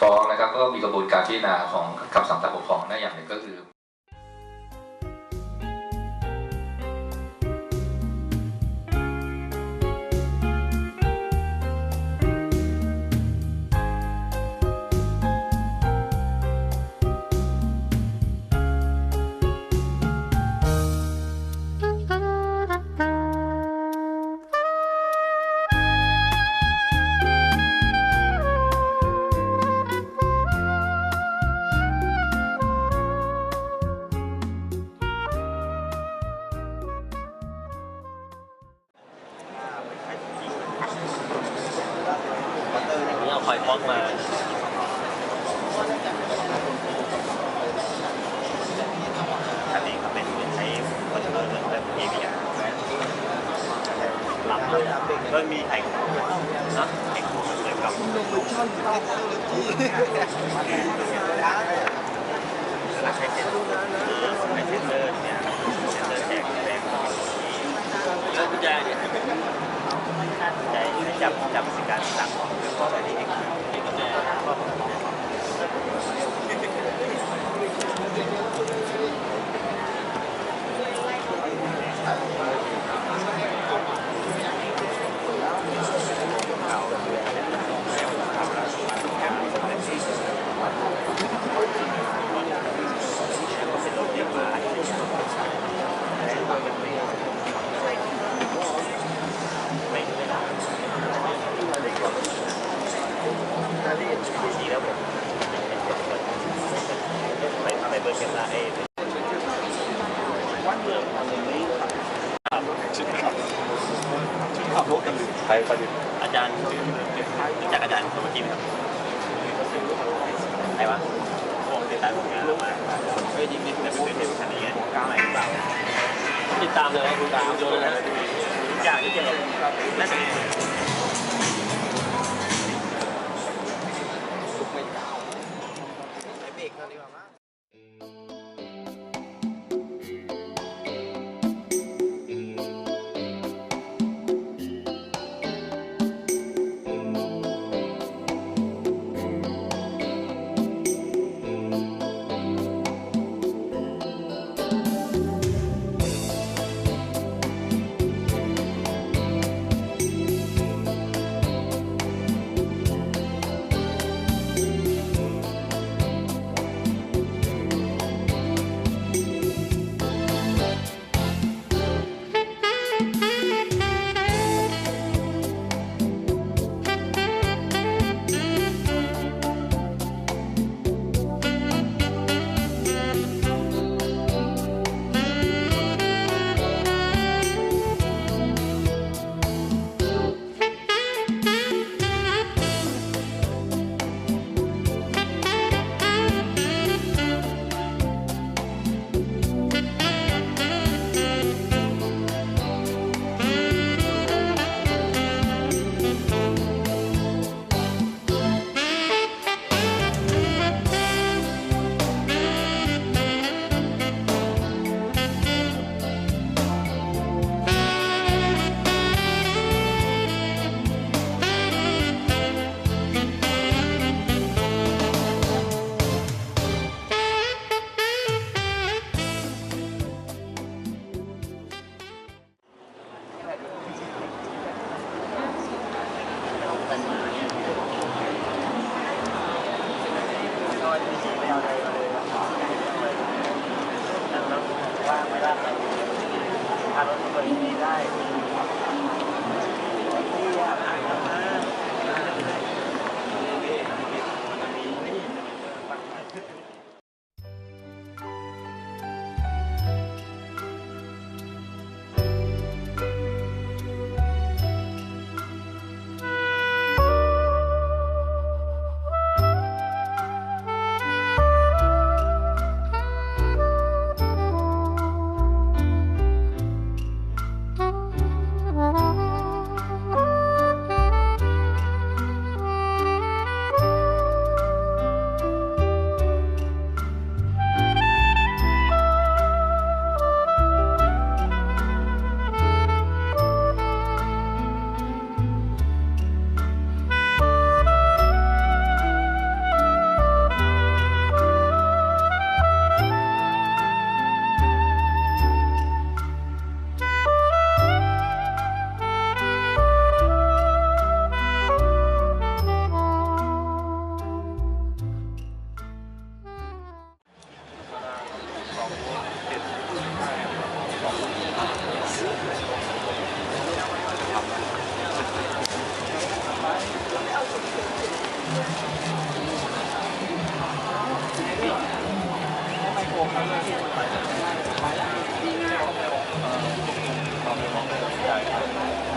ฟ้องนะครับก็มีกระบวนการพิจารณาของคำสั่งทาลปกครองนะอย่างหนึ่งก็คือ อกมาอันนี้ก็เป็นใช้คอนโทรลเลอร์เรื่อง API หลับเลยอะก็มีไอ้นะไอ้คู่เหมือนกับเราใช้เซ็นเซอร์ใช้เซ็นเซอร์เนี่ยเซ็นเซอร์แจกแจกแล้วกุญแจเนี่ย ใจให้จับจับสิการสั่งของเรื่องของอะไรนี่เองนี่กุญแจเป็นรถเดียวมาไม่ไม่ได้ดีแล้วผมไปทำไปเบอร์เกมลาเอ วัดเมืองตรงนี้ขับรถกันไปประดิษฐ์อาจารย์รู้จักอาจารย์คนเมื่อกี้ไหมครับใครวะผมติดตามผลงานเรามาไม่ยิงนิดแต่ไม่เคยเห็นขนาดนี้ก้าไหมเปล่าติดตามเลยนะคุณตามโยนเลยนะทุกอย่างที่เกี่ยวกับน่าจะารถบริณีได้ ไปแล้ว